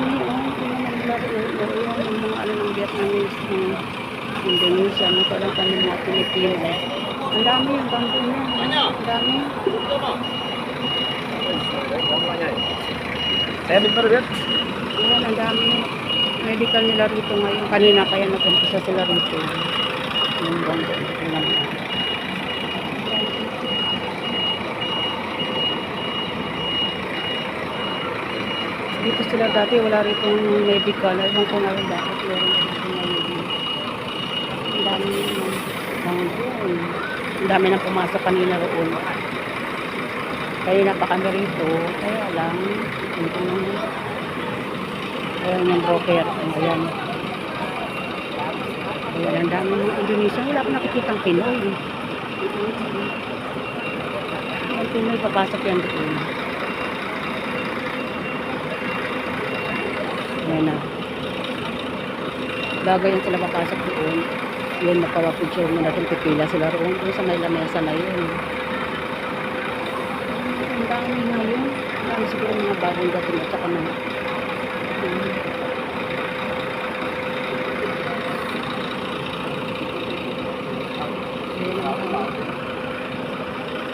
dami, oh. Rin. Yung yung mga ano ng Vietnamese, ng Indonesia, no? Parang kami mga Pilipino. Ang dami yung bangko niya. oh. Ang dami. Saya bentar ya. Ayan, ang dami. Medical nila rito ngayon. Kanina kaya nag-umpisa sila rito. Yung bangko. Tingnan mo. Dito sila dati, wala rito medical. Ewan ko nga rin bakit meron. Ang dami. Ang dami nang pumasok kanina roon. Kanina pa kami rito. Kaya lang, Ayan yung broker. Ayan. Ayan, ang dami ng Indonesia. Wala akong nakikita ang Pinoy. Ang Pinoy, papasok yan doon. na. Bago yung sila papasok doon, yun, napapapicture mo natin, pipila sila roon doon sa may lamesa na yun. Ang dami nga yun. Dami siguro mga bagong dating at saka mga Thank you.